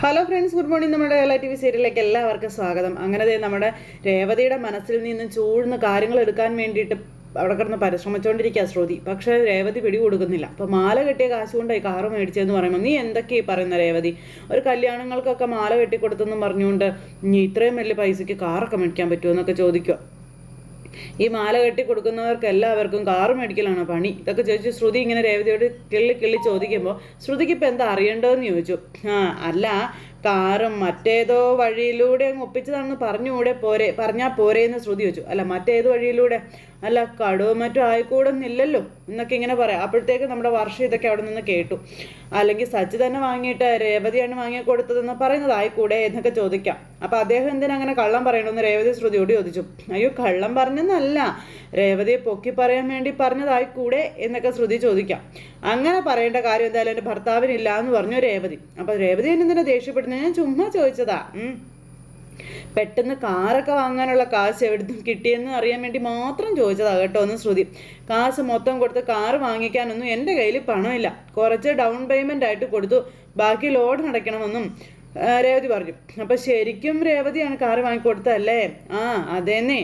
Hello friends good morning നമ്മുടെ Kerala T V സീരിയലിലേക്ക് എല്ലാവർക്കും സ്വാഗതം. അങ്ങനെ നമ്മുടെ രേവതിയുടെ മനസ്സിൽ നിന്ന് ചൂഴ്ന്ന കാര്യങ്ങൾ എടുക്കാൻ വേണ്ടിയിട്ട് അവിടെ കിടന്ന് പരിശ്രമിച്ചുകൊണ്ടിരിക്കുക ശ്രുതി. പക്ഷേ രേവതി പിടി കൊടുക്കുന്നില്ല. അപ്പോൾ മാല കെട്ടിയ കാശ് കൊണ്ടായി കാറ് മേടിച്ചതെന്ന് പറയുമ്പോൾ നീ എന്തൊക്കെയായി പറയുന്ന രേവതി? ഒരു കല്യാണങ്ങൾക്കൊക്കെ മാല കെട്ടിക്കൊടുത്തെന്നും പറഞ്ഞുകൊണ്ട് നീ ഇത്രയും വലിയ പൈസയ്ക്ക് കാറൊക്കെ മേടിക്കാൻ പറ്റുമോ? എന്നൊക്കെ ചോദിക്കുക ഈ മാല കെട്ടി കൊടുക്കുന്നവർക്ക് എല്ലാവർക്കും കാറ് മേടിക്കലാണ് പണി. ഇതൊക്കെ ചോദിച്ചു ശ്രുതി ഇങ്ങനെ രേവതിയോട് കിള്ളി കിള്ളി ചോദിക്കുമ്പോൾ ശ്രുതിക്ക് ഇപ്പം എന്താ അറിയേണ്ടതെന്ന് ചോദിച്ചു. ആ അല്ല കാറും മറ്റേതോ വഴിയിലൂടെ അങ്ങ് ഒപ്പിച്ചതാണെന്ന് പറഞ്ഞുകൂടെ പോരെ പറഞ്ഞാൽ പോരെ എന്ന് ശ്രുതി വെച്ചു. അല്ല മറ്റേത് വഴിയിലൂടെ? അല്ല കടുവ മറ്റും ആയിക്കൂടുന്നില്ലല്ലോ എന്നൊക്കെ ഇങ്ങനെ പറയാം. അപ്പോഴത്തേക്ക് നമ്മുടെ വർഷം ഇതൊക്കെ അവിടെ നിന്ന് കേട്ടു. അല്ലെങ്കിൽ സച്ചി തന്നെ വാങ്ങിയിട്ട് രേവതിയാണ് വാങ്ങി കൊടുത്തതെന്ന് പറയുന്നത് ആയിക്കൂടെ എന്നൊക്കെ ചോദിക്കാം. അപ്പോൾ അദ്ദേഹം എന്തിനാ അങ്ങനെ കള്ളം പറയണമെന്ന് രേവതി ശ്രുതിയോട് ചോദിച്ചു. അയ്യോ കള്ളം പറഞ്ഞെന്നല്ല. രേവതിയെ പൊക്കി പറയാൻ വേണ്ടി പറഞ്ഞതായിക്കൂടെ എന്നൊക്കെ ശ്രുതി ചോദിക്കാം. അങ്ങനെ പറയേണ്ട കാര്യം എന്തായാലും എന്റെ ഭർത്താവിനില്ല എന്ന് പറഞ്ഞു രേവതി. അപ്പോൾ രേവതി എന്നെന്തിനാ ദേഷ്യപ്പെടുന്നത് ഞാൻ ചുമ്മാ ചോദിച്ചതാ. പെട്ടെന്ന് കാറൊക്കെ വാങ്ങാനുള്ള കാശ് എവിടുന്ന് കിട്ടിയെന്ന് അറിയാൻ വേണ്ടി മാത്രം ചോദിച്ചതാ കേട്ടോ ഒന്ന് ശ്രുതി. കാശ് മൊത്തം കൊടുത്ത് കാറ് വാങ്ങിക്കാനൊന്നും എന്റെ കയ്യിൽ പണമില്ല. കുറച്ച് ഡൗൺ പേയ്മെന്റ് ആയിട്ട് കൊടുത്തു. ബാക്കി ലോഡ് നടക്കണമെന്നും രേവതി പറഞ്ഞു. അപ്പോൾ ശരിക്കും രേവതിയാണ് കാറ് വാങ്ങിക്കൊടുത്തതല്ലേ? ആ അതേന്നെ.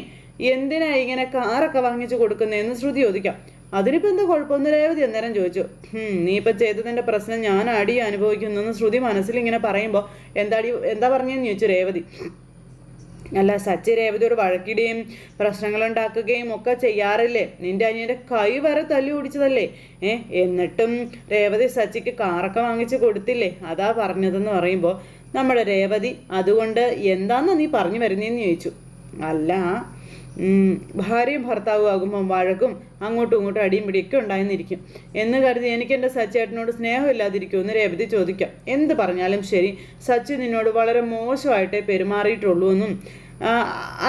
എന്തിനാ ഇങ്ങനെ കാറൊക്കെ വാങ്ങിച്ചു കൊടുക്കുന്നതെന്ന് ശ്രുതി ചോദിക്കാം. അതിനിപ്പോൾ എന്താ കുഴപ്പമൊന്നും രേവതി അന്നേരം ചോദിച്ചു. "ഹും, നീ ഇപ്പം ചെയ്തതിന്റെ പ്രശ്നം ഞാൻ അടി അനുഭവിക്കുന്നു ശ്രുതി മനസ്സിൽ ഇങ്ങനെ പറയുമ്പോൾ എന്താടി എന്താ പറഞ്ഞതെന്ന് ചോദിച്ചു രേവതി. അല്ല സച്ചി രേവതിയോട് വഴക്കിടുകയും പ്രശ്നങ്ങളുണ്ടാക്കുകയും ഒക്കെ ചെയ്യാറില്ലേ? നിന്റെ അനിയന്റെ കൈ വരെ തല്ലി ഓടിച്ചതല്ലേ? ഏ എന്നിട്ടും രേവതി സച്ചിക്ക് കാറൊക്കെ വാങ്ങിച്ച് കൊടുത്തില്ലേ? അതാ പറഞ്ഞതെന്ന് പറയുമ്പോ നമ്മുടെ രേവതി അതുകൊണ്ട് എന്താന്നാ നീ പറഞ്ഞു വരുന്നതെന്ന് ചോദിച്ചു. അല്ല ഭാര്യയും ഭർത്താവും ആകുമ്പോൾ വഴക്കും അങ്ങോട്ടും ഇങ്ങോട്ടും അടിയും പിടിയൊക്കെ ഉണ്ടായിരുന്നിരിക്കും എന്ന് കരുതി എനിക്ക് എന്റെ സച്ചേട്ടനോട് സ്നേഹമില്ലാതിരിക്കുമെന്ന് രേവതി ചോദിക്കാം. എന്ത് പറഞ്ഞാലും ശരി സച്ചു നിന്നോട് വളരെ മോശമായിട്ടേ പെരുമാറിയിട്ടുള്ളൂ എന്നും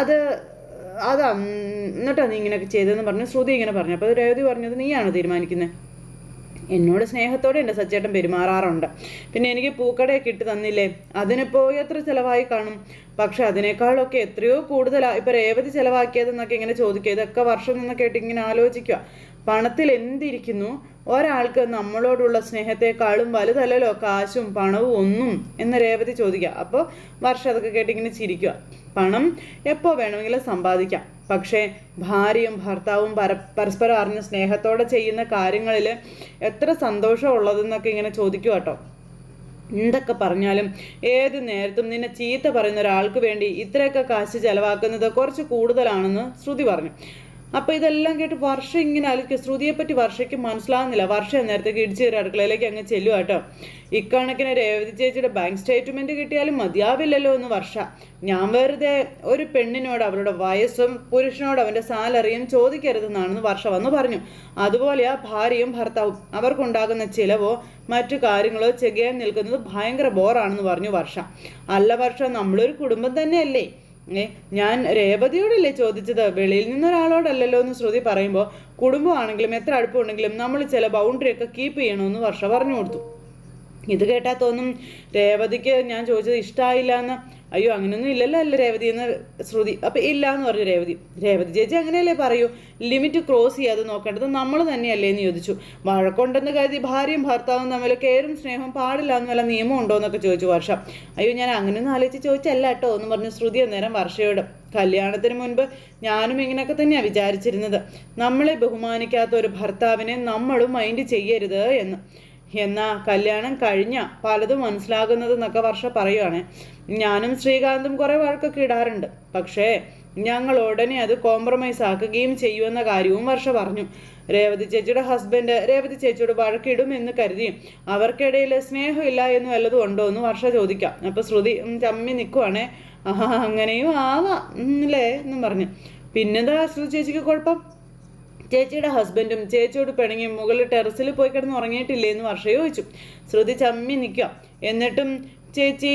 അത് അതാ എന്നിട്ടാ നീ ഇങ്ങനെയൊക്കെ ചെയ്തതെന്ന് പറഞ്ഞു ശ്രുതി ഇങ്ങനെ പറഞ്ഞു. അപ്പോൾ രേവതി പറഞ്ഞത് നീയാണ് തീരുമാനിക്കുന്നത് എന്നോട് സ്നേഹത്തോടെ എന്റെ സച്ചേട്ടൻ പെരുമാറാറുണ്ട്. പിന്നെ എനിക്ക് പൂക്കടയൊക്കെ ഇട്ട് തന്നില്ലേ? അതിനിപ്പോൾ എത്ര ചിലവായി കാണും. പക്ഷെ അതിനേക്കാളൊക്കെ എത്രയോ കൂടുതലാണ് ഇപ്പം രേവതി ചിലവാക്കിയതെന്നൊക്കെ ഇങ്ങനെ ചോദിക്കുക ഇതൊക്കെ വർഷം നിന്നൊക്കെ ആയിട്ട് ഇങ്ങനെ ആലോചിക്കുക. പണത്തിൽ എന്തിരിക്കുന്നു? ഒരാൾക്ക് നമ്മളോടുള്ള സ്നേഹത്തെക്കാളും വലുതല്ലല്ലോ കാശും പണവും ഒന്നും എന്ന് രേവതി ചോദിക്കുക. അപ്പോൾ വർഷം അതൊക്കെ കേട്ടിങ്ങനെ ചിരിക്കുക. പണം എപ്പോൾ വേണമെങ്കിലും സമ്പാദിക്കാം. പക്ഷേ ഭാര്യയും ഭർത്താവും പര പരസ്പരം അറിഞ്ഞ് സ്നേഹത്തോടെ ചെയ്യുന്ന കാര്യങ്ങളിൽ എത്ര സന്തോഷം ഉള്ളതെന്നൊക്കെ ഇങ്ങനെ ചോദിക്കുക കേട്ടോ. എന്തൊക്കെ പറഞ്ഞാലും ഏത് നേരത്തും നിന്നെ ചീത്ത പറയുന്ന ഒരാൾക്ക് വേണ്ടി ഇത്രയൊക്കെ കാശ് ചെലവാക്കുന്നത് കുറച്ച് കൂടുതലാണെന്ന് ശ്രുതി പറഞ്ഞു. അപ്പോൾ ഇതെല്ലാം കേട്ട് വർഷ ഇങ്ങനെ ആലോചിക്കുക. ശ്രുതിയെപ്പറ്റി വർഷയ്ക്ക് മനസ്സിലാകുന്നില്ല വർഷ നേരത്തേക്ക് ഇടിച്ചു കയറി അടുക്കളയിലേക്ക് അങ്ങ് ചെല്ലുക കേട്ടോ. ഇക്കണക്കിന് രേവതി ചേച്ചിയുടെ ബാങ്ക് സ്റ്റേറ്റ്മെന്റ് കിട്ടിയാലും മതിയാവില്ലല്ലോ എന്ന് വർഷ. ഞാൻ വെറുതെ ഒരു പെണ്ണിനോട് അവരുടെ വയസ്സും പുരുഷനോട് അവന്റെ സാലറിയും ചോദിക്കരുതെന്നാണെന്ന് വർഷ വന്ന് പറഞ്ഞു. അതുപോലെ ആ ഭാര്യയും ഭർത്താവും അവർക്കുണ്ടാകുന്ന ചിലവോ മറ്റു കാര്യങ്ങളോ ചെകയാൻ നിൽക്കുന്നത് ഭയങ്കര ബോറാണെന്ന് പറഞ്ഞു വർഷ. അല്ല വർഷ നമ്മളൊരു കുടുംബം തന്നെയല്ലേ? ഏ ഞാൻ രേവതിയോടല്ലേ ചോദിച്ചത്? വെളിയിൽ നിന്നൊരാളോടല്ലല്ലോ എന്ന് ശ്രുതി പറയുമ്പോൾ കുടുംബമാണെങ്കിലും എത്ര അടുപ്പമുണ്ടെങ്കിലും നമ്മൾ ചില ബൗണ്ടറി ഒക്കെ കീപ്പ് ചെയ്യണമെന്ന് വർഷ പറഞ്ഞു കൊടുത്തു. ഇത് കേട്ടാൽ തോന്നും രേവതിക്ക് ഞാൻ ചോദിച്ചത് ഇഷ്ടമായില്ല എന്ന് അയ്യോ അങ്ങനെയൊന്നും ഇല്ലല്ലോ അല്ല രേവതി എന്ന് ശ്രുതി. അപ്പം ഇല്ല എന്ന് പറഞ്ഞു രേവതി. രേവതി ചേച്ചി അങ്ങനെയല്ലേ പറയൂ? ലിമിറ്റ് ക്രോസ് ചെയ്യാതെ നോക്കേണ്ടത് നമ്മൾ തന്നെയല്ലേ എന്ന് ചോദിച്ചു. വഴക്കുണ്ടെന്ന് കരുതി ഭാര്യയും ഭർത്താവും തമ്മിൽ കയറും സ്നേഹം പാടില്ല എന്ന് വല്ല നിയമം ഉണ്ടോ എന്നൊക്കെ ചോദിച്ചു വർഷം. അയ്യോ ഞാൻ അങ്ങനെയൊന്നും ആലോചിച്ച് ചോദിച്ചല്ല കേട്ടോ എന്ന് പറഞ്ഞു ശ്രുതി അന്നേരം വർഷയോട്. കല്യാണത്തിന് മുൻപ് ഞാനും ഇങ്ങനെയൊക്കെ തന്നെയാണ് വിചാരിച്ചിരുന്നത്. നമ്മളെ ബഹുമാനിക്കാത്ത ഒരു ഭർത്താവിനെ നമ്മളും മൈൻഡ് ചെയ്യരുത് എന്ന്. എന്നാ കല്യാണം കഴിഞ്ഞ പലതും മനസ്സിലാകുന്നത് എന്നൊക്കെ വർഷ പറയുവാണ്. ഞാനും ശ്രീകാന്തും കുറേ വഴക്കൊക്കെ ഇടാറുണ്ട്. പക്ഷേ ഞങ്ങൾ ഉടനെ അത് കോംപ്രമൈസ് ആക്കുകയും ചെയ്യുമെന്ന കാര്യവും വർഷ പറഞ്ഞു. രേവതി ചേച്ചിയുടെ ഹസ്ബൻഡ് രേവതി ചേച്ചിയോട് വഴക്കിടും എന്ന് കരുതി അവർക്കിടയിൽ സ്നേഹമില്ല എന്ന് വല്ലതും ഉണ്ടോ എന്ന് വർഷ ചോദിക്കാം. അപ്പോൾ ശ്രുതി ചമ്മി നിൽക്കുവാണേ ആഹാ അങ്ങനെയും ആവാം അല്ലേ എന്നും പറഞ്ഞു. പിന്നെന്താ ശ്രുതി ചേച്ചിക്ക് കുഴപ്പം? ചേച്ചിയുടെ ഹസ്ബൻഡും ചേച്ചിയോട് പിണങ്ങി മുകളിൽ ടെറസിൽ പോയി കിടന്ന് ഉറങ്ങിയിട്ടില്ലേ എന്ന് വർഷ ചോദിച്ചു. ശ്രുതി ചമ്മി നിൽക്കുക. എന്നിട്ടും ചേച്ചി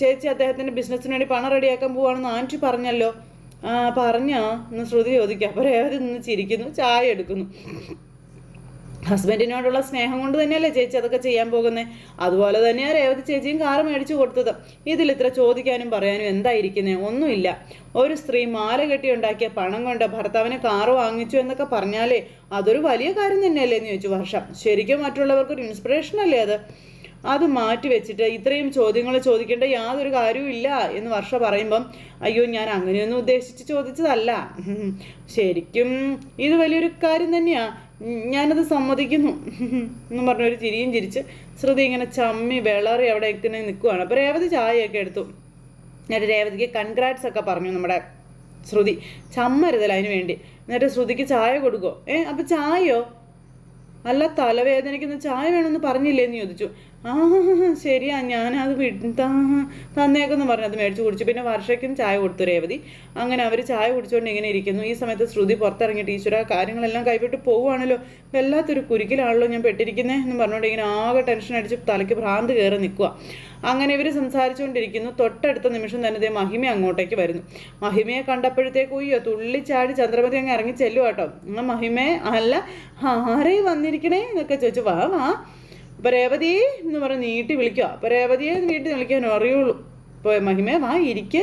ചേച്ചി അദ്ദേഹത്തിന്റെ ബിസിനസ്സിന് വേണ്ടി പണം റെഡിയാക്കാൻ പോവാണെന്ന് ആന്റി പറഞ്ഞല്ലോ. ആ പറഞ്ഞോ? എന്ന് ശ്രുതി ചോദിക്കുക. അപ്പോൾ രേവതി നിന്ന് ചിരിക്കുന്നു ചായ എടുക്കുന്നു. ഹസ്ബൻഡിനോടുള്ള സ്നേഹം കൊണ്ട് തന്നെയല്ലേ ചേച്ചി അതൊക്കെ ചെയ്യാൻ പോകുന്നത് അതുപോലെ തന്നെയാ രേവതി ചേച്ചിയും കാറ് മേടിച്ചു കൊടുത്തത്. ഇതിൽ ഇത്ര ചോദിക്കാനും പറയാനും എന്തായിരിക്കുന്നത് ഒന്നുമില്ല. ഒരു സ്ത്രീ മാല കെട്ടി ഉണ്ടാക്കിയ പണം കൊണ്ട് ഭർത്താവിനെ കാറ് വാങ്ങിച്ചു എന്നൊക്കെ പറഞ്ഞാലേ അതൊരു വലിയ കാര്യം തന്നെയല്ലേ എന്ന് ചോദിച്ചു വർഷം. ശരിക്കും മറ്റുള്ളവർക്ക് ഒരു ഇൻസ്പിറേഷൻ അല്ലേ അത്? അത് മാറ്റി വെച്ചിട്ട് ഇത്രയും ചോദ്യങ്ങൾ ചോദിക്കേണ്ട യാതൊരു കാര്യവും ഇല്ല എന്ന് വർഷ പറയുമ്പം അയ്യോ ഞാൻ അങ്ങനെയൊന്നും ഉദ്ദേശിച്ച് ചോദിച്ചതല്ല. ശരിക്കും ഇത് വലിയൊരു കാര്യം തന്നെയാ. ഉം, ഞാനത് സമ്മതിക്കുന്നു. എന്ന് പറഞ്ഞൊരു ചിരിയും ചിരിച്ച് ശ്രുതി ഇങ്ങനെ ചമ്മി വിളറി അവിടെ എത്തിനെ നിൽക്കുവാണ് അപ്പോൾ രേവതി ചായയൊക്കെ എടുത്തു. എന്നിട്ട് രേവതിക്ക് കൺഗ്രാറ്റ്സ് ഒക്കെ പറഞ്ഞു നമ്മുടെ ശ്രുതി. ചമ്മരുതല്ല അതിന് വേണ്ടി. എന്നിട്ട് ശ്രുതിക്ക് ചായ കൊടുക്കോ ഏ അപ്പോൾ ചായയോ? അല്ല തലവേദനയ്ക്കൊന്ന് ചായ വേണമെന്ന് പറഞ്ഞില്ലേന്ന് ചോദിച്ചു. ആ ശരിയാ ഞാനത് തന്നേക്കെന്ന് പറഞ്ഞു അത് മേടിച്ച് കുടിച്ചു. പിന്നെ വർഷയ്ക്കും ചായ കൊടുത്തു രേവതി. അങ്ങനെ അവർ ചായ കുടിച്ചുകൊണ്ട് ഇങ്ങനെ ഇരിക്കുന്നു. ഈ സമയത്ത് ശ്രുതി പുറത്തിറങ്ങി ടീച്ചർ കാര്യങ്ങളെല്ലാം കൈവിട്ട് പോവുകയാണല്ലോ. വല്ലാത്തൊരു കുരുക്കിലാണല്ലോ ഞാൻ പെട്ടിരിക്കുന്നത് എന്ന് പറഞ്ഞുകൊണ്ട് ഇങ്ങനെ ആകെ ടെൻഷൻ അടിച്ച് തലയ്ക്ക് ഭ്രാന്ത് കയറി നിൽക്കുക അങ്ങനെ ഇവർ സംസാരിച്ചുകൊണ്ടിരിക്കുന്നു തൊട്ടടുത്ത നിമിഷം തന്നെ ദേ മഹിമ അങ്ങോട്ടേക്ക് വരുന്നു. മഹിമയെ കണ്ടപ്പോഴത്തേക്ക് ഉയ്യോ തുള്ളിച്ചാടി ചന്ദ്രമതി അങ്ങ് ഇറങ്ങി ചെല്ലുവാട്ടോ ആ മഹിമയെ അല്ല ആരേ വന്നിരിക്കണേ? എന്നൊക്കെ ചോദിച്ചു. വാ വാ. അപ്പൊ രേവതി എന്ന് പറഞ്ഞ് നീട്ടി വിളിക്കുക അപ്പൊ രേവതിയെ നീട്ടി വിളിക്കാൻ അറിയുള്ളൂ. ഇപ്പൊ മഹിമേ വാ ഇരിക്ക്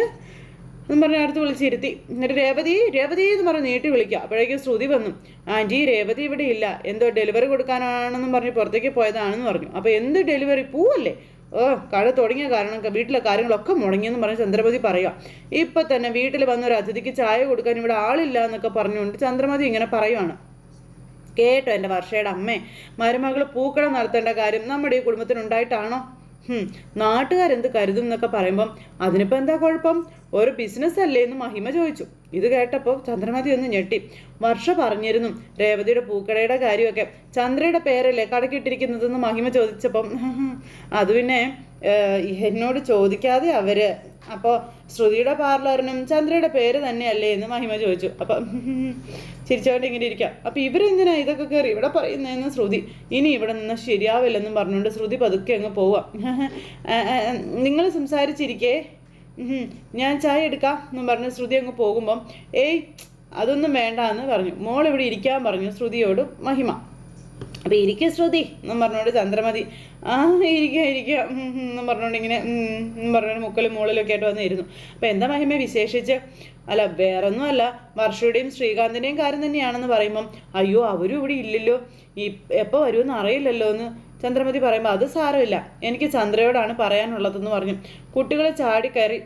എന്ന് പറഞ്ഞ അടുത്ത് വിളിച്ചിരുത്തി. എന്നിട്ട് രേവതി രേവതി എന്ന് പറഞ്ഞ് നീട്ടി വിളിക്കുക അപ്പോഴേക്കും ശ്രുതി വന്നു. ആന്റി രേവതി ഇവിടെ ഇല്ല. എന്തോ ഡെലിവറി കൊടുക്കാനാണെന്നും പറഞ്ഞ് പുറത്തേക്ക് പോയതാണെന്ന് പറഞ്ഞു. അപ്പോൾ എന്ത് ഡെലിവറി? പൂവല്ലേ? ഓ കട തുടങ്ങിയ കാരണം വീട്ടിലെ കാര്യങ്ങളൊക്കെ മുടങ്ങിയെന്ന് പറഞ്ഞ് ചന്ദ്രമതി പറയുക ഇപ്പൊ തന്നെ വീട്ടിൽ വന്ന ഒരു അതിഥിക്ക് ചായ കൊടുക്കാൻ ഇവിടെ ആളില്ല എന്നൊക്കെ പറഞ്ഞുകൊണ്ട് ചന്ദ്രമതി ഇങ്ങനെ പറയുവാണ്. കേട്ടോ എന്റെ വർഷയുടെ അമ്മേ. മരുമകൾ പൂക്കളം നടത്തേണ്ട കാര്യം നമ്മുടെ ഈ കുടുംബത്തിനുണ്ടായിട്ടാണോ? നാട്ടുകാരെന്ത് കരുതും എന്നൊക്കെ പറയുമ്പം അതിനിപ്പോൾ എന്താ കുഴപ്പം? ഒരു ബിസിനസ് അല്ലേ? എന്ന് മഹിമ ചോദിച്ചു. ഇത് കേട്ടപ്പോൾ ചന്ദ്രമതി ഒന്ന് ഞെട്ടി. വർഷ പറഞ്ഞിരുന്നു രേവതിയുടെ പൂക്കടയുടെ കാര്യമൊക്കെ. ചന്ദ്രയുടെ പേരല്ലേ കടക്കിട്ടിരിക്കുന്നതെന്ന് മഹിമ ചോദിച്ചപ്പം അത് പിന്നെ എന്നോട് ചോദിക്കാതെ അവർ. അപ്പോൾ ശ്രുതിയുടെ പാർലറിനും ചന്ദ്രയുടെ പേര് തന്നെയല്ലേ? എന്ന് മഹിമ ചോദിച്ചു. അപ്പം ചിരിച്ചോണ്ട് ഇങ്ങനെ ഇരിക്കാം. അപ്പം ഇവരെന്തിനാ ഇതൊക്കെ കയറി ഇവിടെ പറയുന്നതെന്ന് ശ്രുതി. ഇനി ഇവിടെ നിന്ന് ശരിയാവില്ലെന്നും പറഞ്ഞുകൊണ്ട് ശ്രുതി പതുക്കെ അങ്ങ് പോവാം. നിങ്ങൾ സംസാരിച്ചിരിക്കേ? ഞാൻ ചായ എടുക്കാം എന്നും പറഞ്ഞ് ശ്രുതി അങ്ങ് പോകുമ്പം ഏയ് അതൊന്നും വേണ്ട എന്ന് പറഞ്ഞു. മോൾ ഇവിടെ ഇരിക്കാൻ പറഞ്ഞു ശ്രുതിയോട് മഹിമ. അപ്പം ഇരിക്കുക ശ്രുതി എന്നും പറഞ്ഞോണ്ട് ചന്ദ്രമതി ആ ഇരിക്കുക ഇരിക്കുക എന്നും പറഞ്ഞുകൊണ്ട് ഇങ്ങനെ പറഞ്ഞുകൊണ്ട് മുക്കലും മുകളിലൊക്കെ ആയിട്ട് വന്നിരുന്നു. അപ്പം എന്താ മഹിമ വിശേഷിച്ച്? അല്ല വേറൊന്നും അല്ല വർഷയുടെയും ശ്രീകാന്തിന്റെയും കാര്യം തന്നെയാണെന്ന് പറയുമ്പം അയ്യോ അവരും ഇവിടെ ഇല്ലല്ലോ. ഈ എപ്പോൾ വരുമെന്ന് അറിയില്ലല്ലോ എന്ന് ചന്ദ്രമതി പറയുമ്പോൾ അത് സാരമില്ല. എനിക്ക് ചന്ദ്രയോടാണ് പറയാനുള്ളതെന്ന് പറഞ്ഞു. കുട്ടികളെ ചാടി കയറി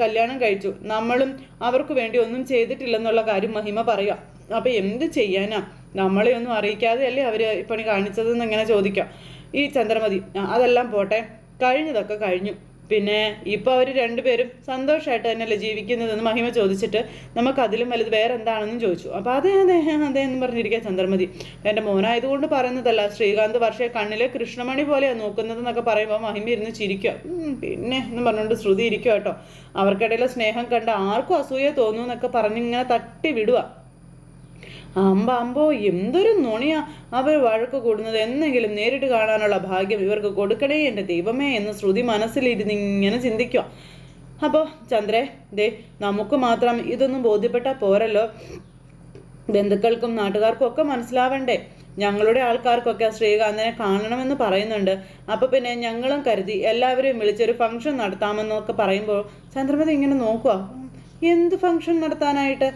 കല്യാണം കഴിച്ചു. നമ്മളും അവർക്ക് വേണ്ടി ഒന്നും ചെയ്തിട്ടില്ലെന്നുള്ള കാര്യം മഹിമ പറയുക. അപ്പം എന്ത് ചെയ്യാനാ? നമ്മളെ ഒന്നും അറിയിക്കാതെ അല്ലേ അവർ പണി കാണിച്ചതെന്ന് ഇങ്ങനെ ചോദിക്കാം. ഈ ചന്ദ്രമതി അതെല്ലാം പോട്ടെ. കഴിഞ്ഞതൊക്കെ കഴിഞ്ഞു. പിന്നെ ഇപ്പോൾ അവർ രണ്ടുപേരും സന്തോഷമായിട്ട് തന്നെയല്ലേ ജീവിക്കുന്നതെന്ന് മഹിമ ചോദിച്ചിട്ട് നമുക്ക് അതിലും വലുത് വേറെ എന്താണെന്നും ചോദിച്ചു. അപ്പോൾ അതെ അതെ അതെ എന്ന് പറഞ്ഞിരിക്കുക ചന്ദ്രമതി. എന്റെ മോനായതുകൊണ്ട് പറയുന്നതല്ല ശ്രീകാന്ത് വർഷയെ കണ്ണിലെ കൃഷ്ണമണി പോലെയാണ് നോക്കുന്നതെന്നൊക്കെ പറയുമ്പോൾ മഹിമ ഇരുന്ന് ചിരിക്കുക. പിന്നെ എന്ന് പറഞ്ഞുകൊണ്ട് ശ്രുതി ഇരിക്കുക കേട്ടോ. അവർക്കിടയിലെ സ്നേഹം കണ്ട് ആർക്കും അസൂയ തോന്നുന്നൊക്കെ എന്നൊക്കെ പറഞ്ഞിങ്ങനെ തട്ടി വിടുക അമ്പ അമ്പോ എന്തൊരു നുണിയാ അവർ വഴക്ക് കൂടുന്നത്. എന്നെങ്കിലും നേരിട്ട് കാണാനുള്ള ഭാഗ്യം ഇവർക്ക് കൊടുക്കണേ എന്റെ ദൈവമേ എന്ന് ശ്രുതി മനസ്സിലിരുന്ന് ഇങ്ങനെ ചിന്തിക്കുക അപ്പോൾ ചന്ദ്രേ ദേ നമുക്ക് മാത്രം ഇതൊന്നും ബോധ്യപ്പെട്ട പോരല്ലോ. ബന്ധുക്കൾക്കും നാട്ടുകാർക്കും ഒക്കെ മനസ്സിലാവണ്ടേ. ഞങ്ങളുടെ ആൾക്കാർക്കൊക്കെ ശ്രീകാന്തിനെ കാണണമെന്ന് പറയുന്നുണ്ട്. അപ്പോൾ പിന്നെ ഞങ്ങളും കരുതി എല്ലാവരെയും വിളിച്ചൊരു ഫംഗ്ഷൻ നടത്താമെന്നൊക്കെ പറയുമ്പോൾ ചന്ദ്രമതി ഇങ്ങനെ നോക്കുക എന്ത് ഫംഗ്ഷൻ നടത്താനായിട്ട്?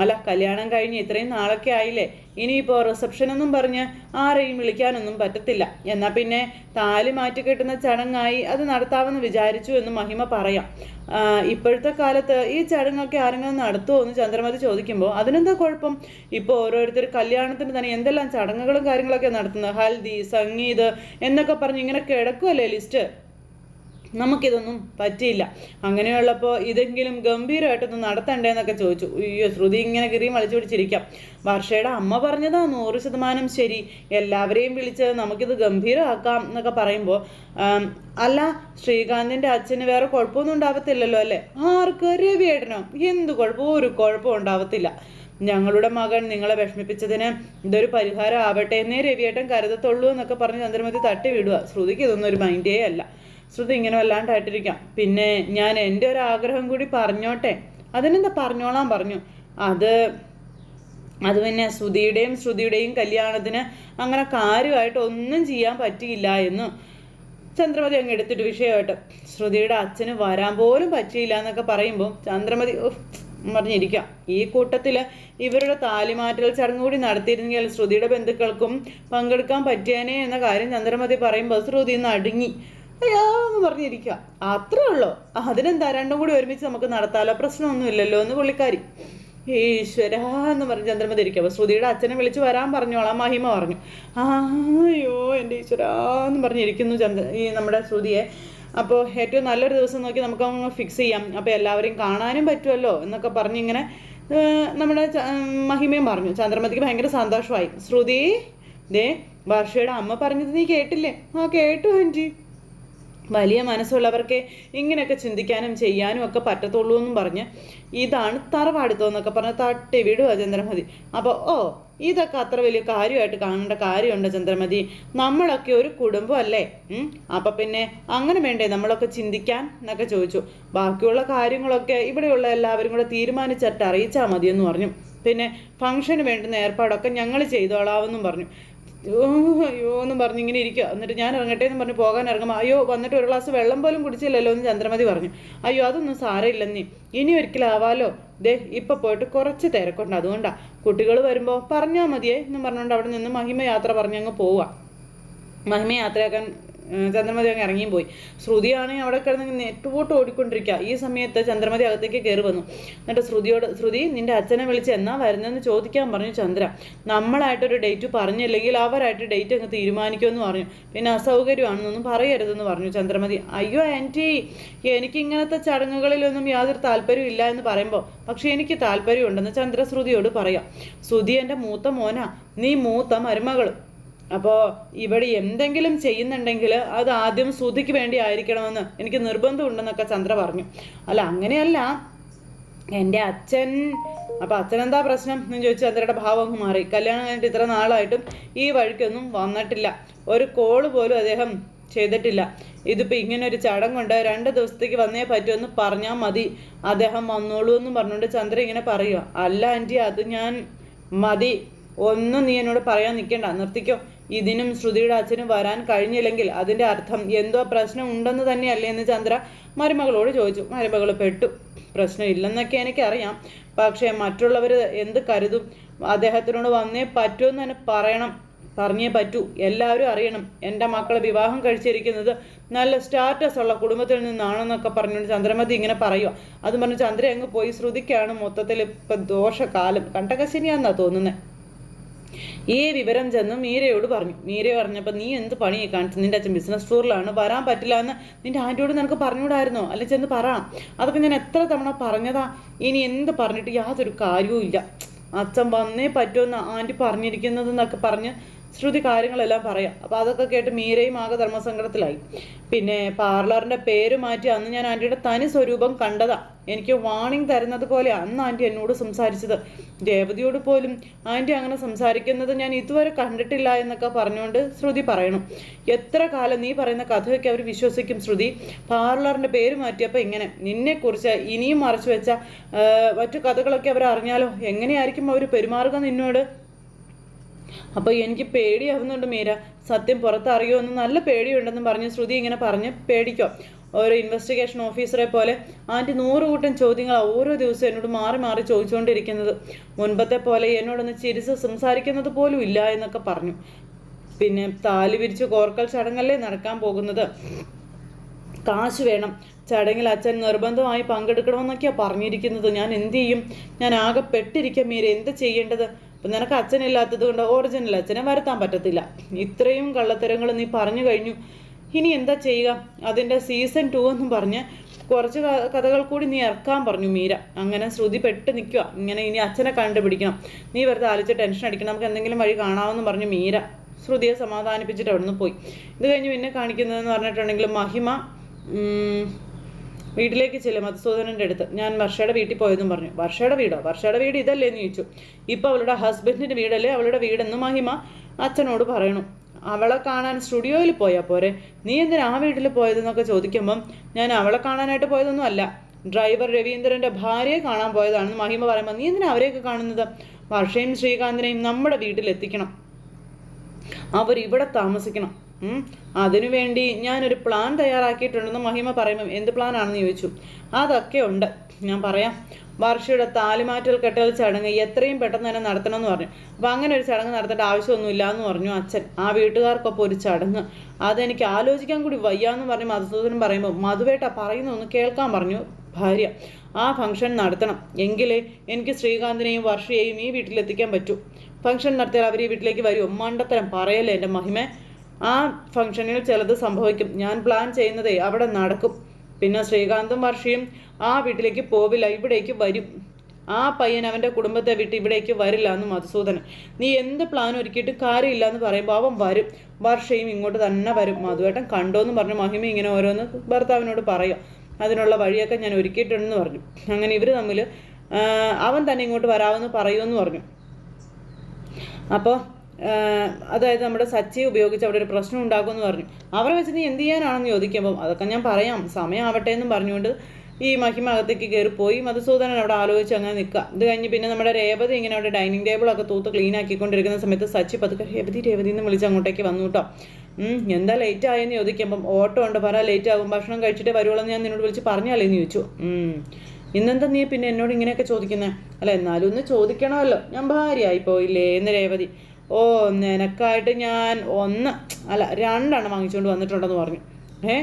അല്ല കല്യാണം കഴിഞ്ഞ് ഇത്രയും നാളൊക്കെ ആയില്ലേ? ഇനിയിപ്പോൾ റിസപ്ഷനൊന്നും പറഞ്ഞ് ആരെയും വിളിക്കാനൊന്നും പറ്റത്തില്ല. എന്നാൽ പിന്നെ താലി മാറ്റി കെട്ടുന്ന ചടങ്ങായി അത് നടത്താമെന്ന് വിചാരിച്ചു എന്ന് മഹിമ പറയാം. ഇപ്പോഴത്തെ കാലത്ത് ഈ ചടങ്ങൊക്കെ ആരെങ്കിലും നടത്തുമോ എന്ന് ചന്ദ്രമതി ചോദിക്കുമ്പോൾ അതിനെന്താ കുഴപ്പം? ഇപ്പോൾ ഓരോരുത്തർ കല്യാണത്തിന് തന്നെ എന്തെല്ലാം ചടങ്ങുകളും കാര്യങ്ങളൊക്കെ നടത്തുന്നത്? ഹൽദി സംഗീത് എന്നൊക്കെ പറഞ്ഞ് ഇങ്ങനെ കിടക്കുമല്ലേ ലിസ്റ്റ്? നമുക്കിതൊന്നും പറ്റിയില്ല. അങ്ങനെയുള്ളപ്പോൾ ഇതെങ്കിലും ഗംഭീരമായിട്ടൊന്ന് നടത്തണ്ടേന്നൊക്കെ ചോദിച്ചു. അയ്യോ ശ്രുതി ഇങ്ങനെ കിറിയും വലിച്ചു പിടിച്ചിരിക്കാം. വർഷയുടെ അമ്മ പറഞ്ഞതാ നൂറ് ശതമാനം ശരി. എല്ലാവരെയും വിളിച്ച് നമുക്കിത് ഗംഭീരമാക്കാം എന്നൊക്കെ പറയുമ്പോൾ അല്ല ശ്രീകാന്തിന്റെ അച്ഛന് വേറെ കുഴപ്പമൊന്നും ഉണ്ടാവത്തില്ലല്ലോ അല്ലേ? ആർക്ക്? രവിയേട്ടനോ? എന്ത് കുഴപ്പവും ഒരു കുഴപ്പവും ഉണ്ടാവത്തില്ല. ഞങ്ങളുടെ മകൻ നിങ്ങളെ വിഷമിപ്പിച്ചതിന് ഇതൊരു പരിഹാരം ആവട്ടെ എന്നേ രവിയേട്ടൻ കരുതത്തുള്ളൂ എന്നൊക്കെ പറഞ്ഞ് ചന്ദ്രമതി തട്ടി വിടുക ശ്രുതിക്ക് ഇതൊന്നും ഒരു മൈൻഡേ അല്ല. ശ്രുതി ഇങ്ങനെ വല്ലാണ്ടായിട്ടിരിക്കാം. പിന്നെ ഞാൻ എന്റെ ഒരു ആഗ്രഹം കൂടി പറഞ്ഞോട്ടെ? അതിനെന്താ പറഞ്ഞോളാം പറഞ്ഞു? അത് അത് പിന്നെ ശ്രുതിയുടെയും ശ്രുതിയുടെയും കല്യാണത്തിന് അങ്ങനെ കാര്യമായിട്ട് ഒന്നും ചെയ്യാൻ പറ്റിയില്ല എന്ന് ചന്ദ്രമതി അങ്ങ് എടുത്തിട്ട് വിഷയമായിട്ട്. ശ്രുതിയുടെ അച്ഛന് വരാൻ പോലും പറ്റിയില്ല എന്നൊക്കെ പറയുമ്പോൾ ചന്ദ്രമതി "ഉഫ്, പറഞ്ഞിരിക്കാം ഈ കൂട്ടത്തിൽ ഇവരുടെ താലിമാറ്റൽ ചടങ്ങ് കൂടി നടത്തിയിരുന്നെങ്കിൽ ശ്രുതിയുടെ ബന്ധുക്കൾക്കും പങ്കെടുക്കാൻ പറ്റിയേനെ എന്ന കാര്യം ചന്ദ്രമതി പറയുമ്പോൾ ശ്രുതി നടുങ്ങി. എന്ന് പറഞ്ഞിരിക്കുക അത്രേ ഉള്ളൂ. അതിനെന്താ? രണ്ടും കൂടി ഒരുമിച്ച് നമുക്ക് നടത്താലോ? പ്രശ്നമൊന്നുമില്ലല്ലോ എന്ന് പുള്ളിക്കാരി. ഈശ്വര എന്ന് പറഞ്ഞ് ചന്ദ്രമതി ഇരിക്കുക അപ്പോൾ ശ്രുതിയുടെ അച്ഛനെ വിളിച്ച് വരാൻ പറഞ്ഞോളാം. മഹിമ പറഞ്ഞു. അയ്യോ എന്റെ ഈശ്വര എന്ന് പറഞ്ഞിരിക്കുന്നു ചന്ദ്ര ഈ നമ്മുടെ ശ്രുതിയെ. അപ്പോൾ ഏറ്റവും നല്ലൊരു ദിവസം നോക്കി നമുക്ക് ഫിക്സ് ചെയ്യാം. അപ്പോൾ എല്ലാവരെയും കാണാനും പറ്റുമല്ലോ എന്നൊക്കെ പറഞ്ഞിങ്ങനെ നമ്മുടെ മഹിമയും പറഞ്ഞു. ചന്ദ്രമതിക്ക് ഭയങ്കര സന്തോഷമായി. ശ്രുതി ദേ വർഷയുടെ അമ്മ പറഞ്ഞത് നീ കേട്ടില്ലേ? ആ കേട്ടു ആന്റി. വലിയ മനസ്സുള്ളവർക്ക് ഇങ്ങനെയൊക്കെ ചിന്തിക്കാനും ചെയ്യാനും ഒക്കെ പറ്റത്തുള്ളൂ എന്നും പറഞ്ഞ് ഇതാണ് തറവാടുത്തം എന്നൊക്കെ പറഞ്ഞ് തട്ടി വിടുക ചന്ദ്രമതി. അപ്പോൾ ഓ ഇതൊക്കെ അത്ര വലിയ കാര്യമായിട്ട് കാണേണ്ട കാര്യമുണ്ട് ചന്ദ്രമതി. നമ്മളൊക്കെ ഒരു കുടുംബമല്ലേ? അപ്പം പിന്നെ അങ്ങനെ വേണ്ടേ നമ്മളൊക്കെ ചിന്തിക്കാൻ? എന്നൊക്കെ ചോദിച്ചു. ബാക്കിയുള്ള കാര്യങ്ങളൊക്കെ ഇവിടെയുള്ള എല്ലാവരും കൂടെ തീരുമാനിച്ചിട്ട് അറിയിച്ചാൽ മതിയെന്ന് പറഞ്ഞു. പിന്നെ ഫംഗ്ഷന് വേണ്ടുന്ന ഏർപ്പാടൊക്കെ ഞങ്ങൾ ചെയ്തോളാമെന്നും പറഞ്ഞു. അയ്യോ എന്ന് പറഞ്ഞ് ഇങ്ങനെ ഇരിക്കുക എന്നിട്ട് ഞാൻ ഇറങ്ങട്ടെ എന്ന് പറഞ്ഞ് പോകാൻ ഇറങ്ങുമ്പോൾ അയ്യോ വന്നിട്ട് ഒരു ഗ്ലാസ് വെള്ളം പോലും കുടിച്ചില്ലല്ലോ എന്ന് ചന്ദ്രമതി പറഞ്ഞു. അയ്യോ അതൊന്നും സാരമില്ലെന്നേ. ഇനി ഒരിക്കലാവാലോ ദേ ഇപ്പം പോയിട്ട് കുറച്ച് തിരക്കുണ്ട്. അതുകൊണ്ടാ കുട്ടികൾ വരുമ്പോൾ പറഞ്ഞാൽ മതിയേ എന്ന് പറഞ്ഞുകൊണ്ട് അവിടെ നിന്ന് മഹിമ യാത്ര പറഞ്ഞങ്ങ് പോവുക മഹിമ യാത്രയാക്കാൻ ഏഹ്, ചന്ദ്രമതി അങ്ങ് ഇറങ്ങിയും പോയി. ശ്രുതിയാണെങ്കിൽ അവിടെ കിടന്ന് നെട്ടുപോട്ട് ഓടിക്കൊണ്ടിരിക്കുക. ഈ സമയത്ത് ചന്ദ്രമതി അകത്തേക്ക് കയറി വന്നു. എന്നിട്ട് ശ്രുതിയോട് ശ്രുതി നിന്റെ അച്ഛനെ വിളിച്ച് എന്നാ വരുന്നതെന്ന് ചോദിക്കാൻ പറഞ്ഞു ചന്ദ്ര. നമ്മളായിട്ടൊരു ഡേറ്റ് പറഞ്ഞില്ലെങ്കിൽ അവരായിട്ട് ഡേറ്റ് അങ്ങ് തീരുമാനിക്കുമെന്ന് പറഞ്ഞു. പിന്നെ അസൗകര്യമാണെന്നൊന്നും പറയരുതെന്ന് പറഞ്ഞു ചന്ദ്രമതി. അയ്യോ ആന്റി എനിക്ക് ഇങ്ങനത്തെ ചടങ്ങുകളിലൊന്നും യാതൊരു താല്പര്യം ഇല്ല എന്ന് പറയുമ്പോൾ പക്ഷേ എനിക്ക് താല്പര്യമുണ്ടെന്ന് ചന്ദ്ര ശ്രുതിയോട് പറയാം. ശ്രുതി എന്റെ മൂത്ത മോനാ. നീ മൂത്ത മരുമകൾ. അപ്പോൾ ഇവിടെ എന്തെങ്കിലും ചെയ്യുന്നുണ്ടെങ്കിൽ അത് ആദ്യം ശ്രുതിക്ക് വേണ്ടി ആയിരിക്കണമെന്ന് എനിക്ക് നിർബന്ധമുണ്ടെന്നൊക്കെ ചന്ദ്ര പറഞ്ഞു. അല്ല അങ്ങനെയല്ല. എന്റെ അച്ഛൻ അപ്പം അച്ഛനെന്താ പ്രശ്നം എന്ന് ചോദിച്ചു ചന്ദ്രയുടെ ഭാവം അങ്ങ് മാറി. കല്യാണം കഴിഞ്ഞിട്ട് ഇത്ര നാളായിട്ടും ഈ വഴിക്കൊന്നും വന്നിട്ടില്ല. ഒരു കോൾ പോലും അദ്ദേഹം ചെയ്തിട്ടില്ല. ഇതിപ്പോൾ ഇങ്ങനെ ഒരു ചടങ്ങുണ്ട്. രണ്ട് ദിവസത്തേക്ക് വന്നേ പറ്റുമെന്ന് പറഞ്ഞാൽ മതി. അദ്ദേഹം വന്നോളൂ എന്ന് പറഞ്ഞുകൊണ്ട് ചന്ദ്ര ഇങ്ങനെ പറയുക അല്ല ആന്റി അത് ഞാൻ മതി. ഒന്നും നീ എന്നോട് പറയാൻ നിൽക്കണ്ട നിർത്തിക്കോ. ഇതിനും ശ്രുതിയുടെ അച്ഛനും വരാൻ കഴിഞ്ഞില്ലെങ്കിൽ അതിന്റെ അർത്ഥം എന്തോ പ്രശ്നം ഉണ്ടെന്ന് തന്നെയല്ലേ എന്ന് ചന്ദ്ര മരുമകളോട് ചോദിച്ചു. മരുമകൾ പെട്ടു. പ്രശ്നം ഇല്ലെന്നൊക്കെ എനിക്കറിയാം. പക്ഷേ മറ്റുള്ളവർ എന്ത് കരുതും? അദ്ദേഹത്തിനോട് വന്നേ പറ്റുമെന്ന് തന്നെ പറയണം. പറഞ്ഞേ പറ്റൂ. എല്ലാവരും അറിയണം. എന്റെ മക്കളെ വിവാഹം കഴിച്ചിരിക്കുന്നത് നല്ല സ്റ്റാറ്റസ് ഉള്ള കുടുംബത്തിൽ നിന്നാണെന്നൊക്കെ പറഞ്ഞുകൊണ്ട് ചന്ദ്രമതി ഇങ്ങനെ പറയുക അത് പറഞ്ഞ് ചന്ദ്ര അങ്ങ് പോയി ശ്രുതിക്കാണ് മൊത്തത്തിൽ ഇപ്പം ദോഷകാലം. കണ്ടകശനിയാന്നാണ് തോന്നുന്നത് ഈ വിവരം ചെന്ന് മീരയോട് പറഞ്ഞു. മീര പറഞ്ഞപ്പോൾ നീ എന്ത് പണിയെ കാണിച്ചു? നിന്റെ അച്ഛൻ ബിസിനസ് ടൂറിലാണ് വരാൻ പറ്റില്ല എന്ന് നിന്റെ ആന്റിയോട് നിനക്ക് പറഞ്ഞുകൂടായിരുന്നോ? അല്ലെ ചെന്ന് പറ. അതൊക്കെ ഞാൻ എത്ര തവണ പറഞ്ഞതാ. ഇനി എന്ത് പറഞ്ഞിട്ട് യാതൊരു കാര്യവും ഇല്ല. അച്ഛൻ വന്നേ പറ്റുമെന്ന് ആന്റി പറഞ്ഞിരിക്കുന്നത് എന്നൊക്കെ പറഞ്ഞ് ശ്രുതി കാര്യങ്ങളെല്ലാം പറയാം. അപ്പോൾ അതൊക്കെ കേട്ട് മീരയും ആകെ ധർമ്മസങ്കടത്തിലായി. പിന്നെ പാർലറിന്റെ പേര് മാറ്റി അന്ന് ഞാൻ ആന്റിയുടെ തനി സ്വരൂപം കണ്ടതാ. എനിക്ക് വാണിംഗ് തരുന്നത് പോലെ അന്ന് ആന്റി എന്നോട് സംസാരിച്ചത്. ദേവതിയോട് പോലും ആന്റി അങ്ങനെ സംസാരിക്കുന്നത് ഞാൻ ഇതുവരെ കണ്ടിട്ടില്ല എന്നൊക്കെ പറഞ്ഞുകൊണ്ട് ശ്രുതി പറയണം. എത്ര കാലം നീ പറയുന്ന കഥയൊക്കെ അവർ വിശ്വസിക്കും ശ്രുതി? പാർലറിന്റെ പേര് മാറ്റിയപ്പോൾ ഇങ്ങനെ നിന്നെക്കുറിച്ച് ഇനിയും മറച്ചു വെച്ച മറ്റു കഥകളൊക്കെ അവർ അറിഞ്ഞാലോ എങ്ങനെയായിരിക്കും അവർ പെരുമാറുക നിന്നോട്? അപ്പോൾ എനിക്ക് പേടിയാവുന്നുണ്ട് മീര. സത്യം പുറത്തറിയോ എന്ന് നല്ല പേടിയുണ്ടെന്ന് പറഞ്ഞ് ശ്രുതി ഇങ്ങനെ പറഞ്ഞ് പേടിക്കോ. ഒരു ഇൻവെസ്റ്റിഗേഷൻ ഓഫീസറെ പോലെ ആന്റി നൂറ് കൂട്ടം ചോദ്യങ്ങൾ ഓരോ ദിവസവും എന്നോട് മാറി മാറി ചോദിച്ചുകൊണ്ടിരിക്കുന്നത് മുൻപത്തെ പോലെ എന്നോടൊന്ന് ചിരിച്ച് സംസാരിക്കുന്നത് പോലും ഇല്ല എന്നൊക്കെ പറഞ്ഞു. പിന്നെ താലി വിരിച്ച് കോർക്കൽ ചടങ്ങല്ലേ നടക്കാൻ പോകുന്നത്? കാശ് വേണം. ചടങ്ങിൽ അച്ഛൻ നിർബന്ധമായി പങ്കെടുക്കണമെന്നൊക്കെയാണ് പറഞ്ഞിരിക്കുന്നത്. ഞാൻ എന്ത് ചെയ്യും? ഞാൻ ആകെ പെട്ടിരിക്കാം മീര. എന്ത് ചെയ്യേണ്ടത്? അപ്പം നിനക്ക് അച്ഛനില്ലാത്തത് കൊണ്ട് ഒറിജിനൽ അച്ഛനെ വരുത്താൻ പറ്റത്തില്ല. ഇത്രയും കള്ളത്തരങ്ങൾ നീ പറഞ്ഞു കഴിഞ്ഞു. ഇനി എന്താ ചെയ്യുക? അതിന്റെ സീസൺ ടു എന്നും പറഞ്ഞ് കുറച്ച് കഥകൾ കൂടി നീ ഇറക്കാൻ പറഞ്ഞു മീര. അങ്ങനെ ശ്രുതി പെട്ട് നിൽക്കുക ഇങ്ങനെ ഇനി അച്ഛനെ കണ്ടുപിടിക്കണം. നീ വെറുതെ ആലോചിച്ച് ടെൻഷൻ അടിക്കണം. നമുക്ക് എന്തെങ്കിലും വഴി കാണാമെന്ന് പറഞ്ഞു മീര. ശ്രുതിയെ സമാധാനിപ്പിച്ചിട്ട് അവിടുന്ന് പോയി. ഇത് കഴിഞ്ഞ് പിന്നെ കാണിക്കുന്നതെന്ന് പറഞ്ഞിട്ടുണ്ടെങ്കിൽ മഹിമ വീട്ടിലേക്ക് ചെല്ലും മധുസൂദനന്റെ അടുത്ത്. ഞാൻ വർഷയുടെ വീട്ടിൽ പോയെന്നും പറഞ്ഞു. വർഷയുടെ വീടോ? വർഷയുടെ വീട് ഇതല്ലേ എന്ന് ചോദിച്ചു. ഇപ്പോൾ അവളുടെ ഹസ്ബൻഡിന്റെ വീടല്ലേ? അവളുടെ വീടെന്ന് മഹിമ അച്ഛനോട് പറയണു. അവളെ കാണാൻ സ്റ്റുഡിയോയിൽ പോയാൽ പോരെ? നീ എന്തിനാ ആ വീട്ടിൽ പോയതെന്നൊക്കെ ചോദിക്കുമ്പം ഞാൻ അവളെ കാണാനായിട്ട് പോയതൊന്നും അല്ല. ഡ്രൈവർ രവീന്ദ്രന്റെ ഭാര്യയെ കാണാൻ പോയതാണെന്ന് മഹിമ പറയുമ്പോൾ നീ എന്തിനാ അവരെയൊക്കെ കാണുന്നത്? വർഷയും ശ്രീകാന്തിനെയും നമ്മുടെ വീട്ടിലെത്തിക്കണം. അവരിവിടെ താമസിക്കണം. അതിനുവേണ്ടി ഞാനൊരു പ്ലാൻ തയ്യാറാക്കിയിട്ടുണ്ടെന്ന് മഹിമ പറയുമ്പം എന്ത് പ്ലാനാണെന്ന് ചോദിച്ചു. അതൊക്കെ ഉണ്ട്. ഞാൻ പറയാം. വർഷയുടെ താലിമാറ്റൽ കെട്ടൽ ചടങ്ങ് എത്രയും പെട്ടെന്ന് തന്നെ നടത്തണമെന്ന് പറഞ്ഞു. അപ്പം അങ്ങനെ ഒരു ചടങ്ങ് നടത്തേണ്ട ആവശ്യമൊന്നുമില്ല എന്ന് പറഞ്ഞു അച്ഛൻ. ആ വീട്ടുകാർക്കൊപ്പം ഒരു ചടങ്ങ്. അതെനിക്ക് ആലോചിക്കാൻ കൂടി വയ്യാന്ന് പറഞ്ഞ് മധുസൂദനൻ പറയുമ്പോൾ മധുവേട്ട പറയുന്ന ഒന്ന് കേൾക്കാൻ പറഞ്ഞു. ഭാര്യ ആ ഫംഗ്ഷൻ നടത്തണം. എങ്കിലേ എനിക്ക് ശ്രീകാന്തിനെയും വർഷയെയും ഈ വീട്ടിലെത്തിക്കാൻ പറ്റൂ. ഫംഗ്ഷൻ നടത്തിയാൽ അവർ ഈ വീട്ടിലേക്ക് വരുമോ മണ്ടത്തരം പറയല്ലേ എന്റെ മഹിമേ. ആ ഫംഗ്ഷനിൽ ചിലത് സംഭവിക്കും. ഞാൻ പ്ലാൻ ചെയ്യുന്നതേ അവിടെ നടക്കും. പിന്നെ ശ്രീകാന്തും വർഷിയും ആ വീട്ടിലേക്ക് പോവില്ല ഇവിടേക്ക് വരും. ആ പയ്യൻ അവന്റെ കുടുംബത്തെ വിട്ട് ഇവിടേക്ക് വരില്ല എന്ന് മധുസൂദനൻ. നീ എന്ത് പ്ലാൻ ഒരുക്കിയിട്ട് കാര്യമില്ല എന്ന് പറയുമ്പോൾ അവൻ വരും. വർഷയും ഇങ്ങോട്ട് തന്നെ വരും. മധുവേട്ടൻ കണ്ടോന്ന് പറഞ്ഞു. മഹിമ ഇങ്ങനെ ഓരോന്ന് ഭർത്താവിനോട് പറയുക അതിനുള്ള വഴിയൊക്കെ ഞാൻ ഒരുക്കിയിട്ടുണ്ടെന്ന് പറഞ്ഞു. അങ്ങനെ ഇവർ തമ്മിൽ അവൻ തന്നെ ഇങ്ങോട്ട് വരാമെന്ന് പറയുമെന്ന് പറഞ്ഞു. അപ്പോൾ അതായത് നമ്മുടെ സച്ചി ഉപയോഗിച്ച് അവിടെ ഒരു പ്രശ്നം ഉണ്ടാക്കുമെന്ന് പറഞ്ഞു. അവരെ വെച്ച് നീ എന്ത് ചെയ്യാനാണെന്ന് ചോദിക്കുമ്പോൾ അതൊക്കെ ഞാൻ പറയാം. സമയമാവട്ടെ എന്നും പറഞ്ഞുകൊണ്ട് ഈ മഹിമ അകത്തേക്ക് കയറിപ്പോയി പോയി. മധുസൂദനൻ അവിടെ ആലോചിച്ച് അങ്ങനെ നിൽക്കുക. ഇത് കഴിഞ്ഞ് പിന്നെ നമ്മുടെ രേവതി ഇങ്ങനെ അവിടെ ഡൈനിങ് ടേബിളൊക്കെ തൂത്ത് ക്ലീൻ ആക്കിക്കൊണ്ടിരിക്കുന്ന സമയത്ത് സച്ചി പതുക്കെ രേവതി രേവതി എന്ന് വിളിച്ച് അങ്ങോട്ടേക്ക് വന്നു കേട്ടോ. എന്താ ലേറ്റ് ആയെന്ന് ചോദിക്കുമ്പം ഓട്ടോ ഉണ്ട്. പറ ലേറ്റ് ആകും ഭക്ഷണം കഴിച്ചിട്ട് വരുവോളെന്ന് ഞാൻ നിന്നോട് വിളിച്ച് പറഞ്ഞാലേ? എന്ന് ചോദിച്ചു. ഇന്നെന്താ നീ പിന്നെ എന്നോട് ഇങ്ങനെയൊക്കെ ചോദിക്കുന്നത് അല്ല എന്നാലും ഒന്ന് ചോദിക്കണമല്ലോ. ഞാൻ ഭാര്യയായി പോയില്ലേ? എന്ന് രേവതി. ഓ നിനക്കായിട്ട് ഞാൻ ഒന്ന് അല്ല രണ്ടെണ്ണം വാങ്ങിച്ചുകൊണ്ട് വന്നിട്ടുണ്ടെന്ന് പറഞ്ഞു. ഏ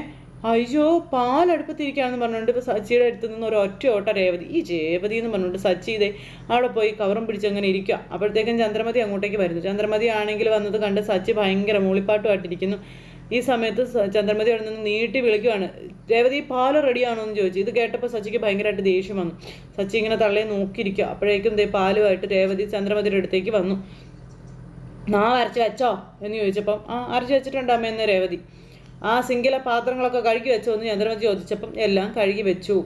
അയ്യോ പാലടുപ്പത്തിരിക്കുകയാണെന്ന് പറഞ്ഞുകൊണ്ട് ഇപ്പോൾ സച്ചിയുടെ അടുത്ത് നിന്ന് ഒരു ഒറ്റ ഓട്ട രേവതി ഈ രേവതി എന്ന് പറഞ്ഞുകൊണ്ട് സച്ചി ഇതേ അവിടെ പോയി കവറും പിടിച്ച് അങ്ങനെ ഇരിക്കുക അപ്പോഴത്തേക്കും ചന്ദ്രമതി അങ്ങോട്ടേക്ക് വരുന്നു. ചന്ദ്രമതി ആണെങ്കിൽ വന്നത് കണ്ട് സച്ചി ഭയങ്കര മൂളിപ്പാട്ടുമായിട്ടിരിക്കുന്നു. ഈ സമയത്ത് ചന്ദ്രമതി അവിടെ നിന്ന് നീട്ടി വിളിക്കുവാണ്. രേവതി പാൽ റെഡിയാണോ എന്ന് ചോദിച്ചു. ഇത് കേട്ടപ്പോൾ സച്ചിക്ക് ഭയങ്കരമായിട്ട് ദേഷ്യം വന്നു. സച്ചി ഇങ്ങനെ തള്ളയെ നോക്കിയിരിക്കുക അപ്പോഴേക്കും ദേ പാലുമായിട്ട് രേവതി ചന്ദ്രമതിയുടെ അടുത്തേക്ക് വന്നു. നാ അരച്ച് വെച്ചോ എന്ന് ചോദിച്ചപ്പം ആ അരച്ച് വെച്ചിട്ടുണ്ട് അമ്മ എന്ന് രേവതി. ആ സിംഗിള പാത്രങ്ങളൊക്കെ കഴുകി വെച്ചോ എന്ന് ചന്ദ്രമതി ചോദിച്ചപ്പം എല്ലാം കഴുകി വെച്ചു.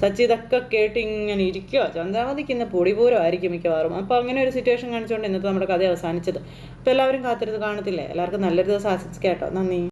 സച്ചി ഇതൊക്കെ കേട്ട് ഇങ്ങനെ ഇരിക്കുക ചന്ദ്രമതിക്ക് ഇന്ന് പൊടിപൂരമായിരിക്കും മിക്കവാറും. അപ്പോൾ അങ്ങനെ ഒരു സിറ്റുവേഷൻ കാണിച്ചുകൊണ്ട് ഇന്നത്തെ നമ്മുടെ കഥ അവസാനിച്ചത്. അപ്പോൾ എല്ലാവരും കാത്തിരുന്ന് കാണത്തില്ലേ? എല്ലാവർക്കും നല്ലൊരു ദിവസം ആശംസിക്കാം കേട്ടോ. നന്ദി.